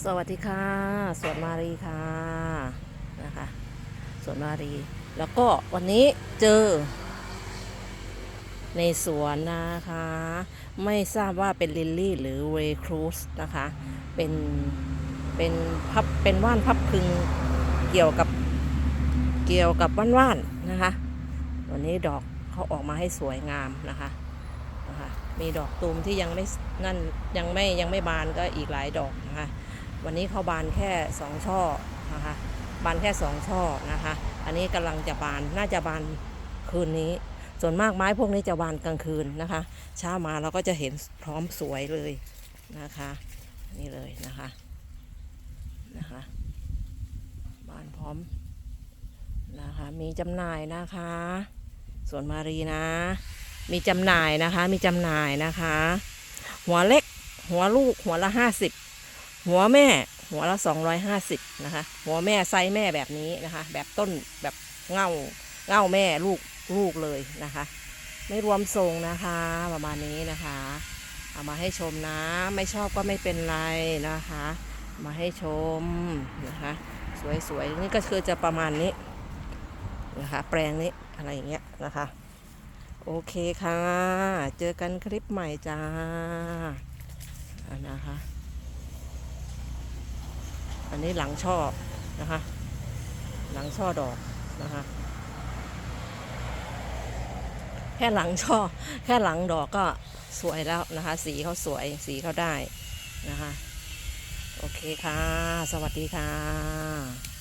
สวัสดีค่ะ สวนมารีค่ะนะคะสวนมารี แล้วก็วันนี้เจอ ในสวนนะคะ ไม่ทราบว่าเป็นลิลลี่หรือเวครูสนะคะ เป็นเป็นพับเป็นว่านพับพึงเกี่ยวกับเกี่ยวกับว่านว่านนะคะ วันนี้ดอกเขาออกมาให้สวยงามนะคะนะคะมีดอกตูมที่ยังไม่นั่นยังไม่ยังไม่บานก็อีกหลายดอกนะคะ วันนี้เขาบานแค่สองช่อนะคะบานแค่สองช่อนะคะ อันนี้กำลังจะบานน่าจะบานคืนนี้ ส่วนมากไม้พวกนี้จะบานกลางคืนนะคะ เช้ามาเราก็จะเห็นพร้อมสวยเลยนะคะ นี่เลยนะคะนะคะ บานพร้อมนะคะ มีจำหน่ายนะคะส่วนมารีนะ มีจำหน่ายนะคะ มีจำหน่ายนะคะ หัวเล็กหัวลูกหัวละห้าสิบ หัวแม่หัวละ 250นะคะ หัวแม่ไซส์แม่แบบนี้นะคะ แบบต้นแบบเง่าเง่าแม่ลูกลูกเลยนะคะ ไม่รวมทรงนะคะประมาณนี้นะคะ เอามาให้ชมนะ ไม่ชอบก็ไม่เป็นไรนะคะ มาให้ชมนะคะ สวยๆนี่ก็คือจะประมาณนี้นะคะ แปลงนี้อะไรอย่างเงี้ยนะคะ โอเคค่ะ เจอกันคลิปใหม่จ้าอะนะคะ อันนี้หลังช่อนะคะ หลังช่อดอกนะคะ แค่หลังช่อ แค่หลังดอกก็สวยแล้วนะคะ สีเขาสวยสีเขาได้นะคะ โอเคค่ะ สวัสดีค่ะ